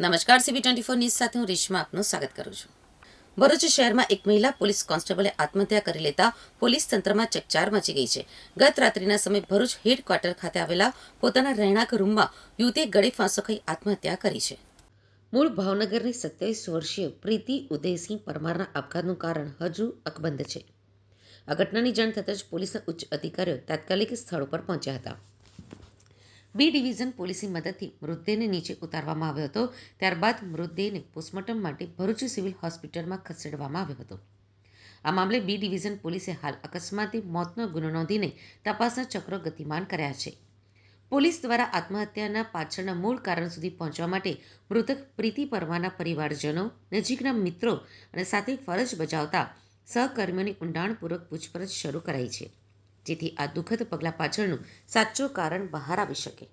નમસ્કાર CB twenty four news સાથે હું રેશમા આપનું સ્વાગત કરું છું. ભરૂચ શહેરમાં એક મહિલા પોલીસ કોન્સ્ટેબલે આત્મહત્યા કરી લેતા પોલીસ તંત્રમાં ચકચાર મચી ગઈ છે. ગત રાત્રિના સમયે ભરૂચ હેડક્વાર્ટર ખાતે આવેલા પોતાના રહેણાંક રૂમમાં યુવતીએ ગળે ફાંસો ખાઈ આત્મહત્યા કરી છે. મૂળ ભાવનગરની સત્યાવીસ વર્ષીય પ્રીતિ ઉદયસિંહ પરમારના આપઘાતનું કારણ હજુ અકબંધ છે. આ ઘટનાની જાણ થતાં જ પોલીસના ઉચ્ચ અધિકારીઓ તાત્કાલિક સ્થળ ઉપર પહોંચ્યા હતા. બી ડિવિઝન પોલીસની મદદથી મૃતદેહને નીચે ઉતારવામાં આવ્યો હતો. ત્યારબાદ મૃતદેહને પોસ્ટમોર્ટમ માટે ભરૂચ સિવિલ હોસ્પિટલમાં ખસેડવામાં આવ્યો હતો. આ મામલે બી ડિવિઝન પોલીસે હાલ અકસ્માતે મોતનો ગુનો નોંધીને તપાસના ચક્રો ગતિમાન કર્યા છે. પોલીસ દ્વારા આત્મહત્યાના પાછળના મૂળ કારણ સુધી પહોંચવા માટે મૃતક પ્રીતિ પરમાના પરિવારજનો, નજીકના મિત્રો અને સાથે ફરજ બજાવતા સહકર્મીઓની ઊંડાણપૂર્વક પૂછપરછ શરૂ કરાઈ છે. જેથી આ દુઃખદ પગલાં પાછળનું સાચું કારણ બહાર આવી શકે.